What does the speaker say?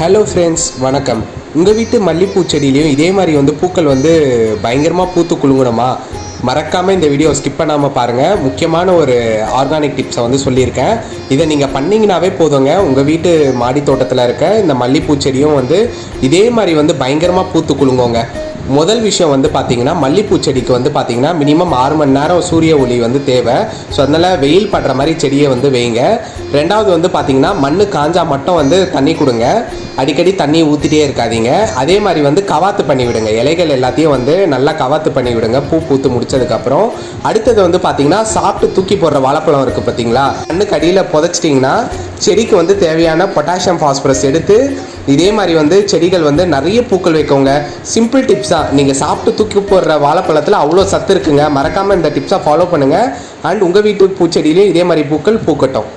Hello friends வணக்கம். உங்கள் வீட்டு மல்லிப்பூ செடியிலையும் இதே மாதிரி வந்து பூக்கள் வந்து பயங்கரமாக பூத்து குலுங்கணுமா மறக்காமல் இந்த வீடியோ ஸ்கிப் பண்ணாமல் பாருங்கள் முக்கியமான ஒரு ஆர்கானிக் டிப்ஸை வந்து சொல்லியிருக்கேன். இதை நீங்கள் பண்ணிங்கனாவே போதுங்க. உங்கள் வீட்டு மாடி தோட்டத்தில் இருக்க இந்த மல்லிப்பூ செடியும் வந்து இதே மாதிரி வந்து பயங்கரமாக பூத்து குலுங்கோங்க. முதல் விஷயம் வந்து பார்த்தீங்கன்னா மல்லிப்பூ செடிக்கு வந்து பார்த்தீங்கன்னா மினிமம் ஆறு மணி நேரம் சூரிய ஒளி வந்து தேவை. ஸோ அதனால் வெயில் படுற மாதிரி செடியை வந்து வைங்க. ரெண்டாவது வந்து பார்த்தீங்கன்னா மண் காஞ்சா மட்டும் வந்து தண்ணி கொடுங்க. அடிக்கடி தண்ணி ஊற்றிட்டே இருக்காதீங்க. அதே மாதிரி வந்து கவாத்து பண்ணி விடுங்க. இலைகள் எல்லாத்தையும் வந்து நல்லா கவாத்து பண்ணி விடுங்க. பூ பூத்து முடிச்சதுக்கப்புறம். அடுத்தது வந்து பார்த்தீங்கன்னா சாப்பிட்டு தூக்கி போடுற வாழைப்பழம் இருக்குது பார்த்தீங்களா மண்ணுக்கு அடியில் புதைச்சிட்டிங்கன்னா செடிக்கு வந்து தேவையான பொட்டாசியம் ஃபாஸ்பரஸ் எடுத்து இதே மாதிரி வந்து செடிகள் வந்து நிறைய பூக்கள் வைக்கோங்க. சிம்பிள் டிப்ஸாக நீங்கள் சாப்பிட்டு தூக்கி போடுற வாழைப்பழத்தில் அவ்வளோ சத்து இருக்குங்க. மறக்காமல் இந்த டிப்ஸை ஃபாலோ பண்ணுங்கள் அண்ட் உங்கள் வீட்டு பூச்செடியிலையும் இதே மாதிரி பூக்கள் பூக்கட்டும்.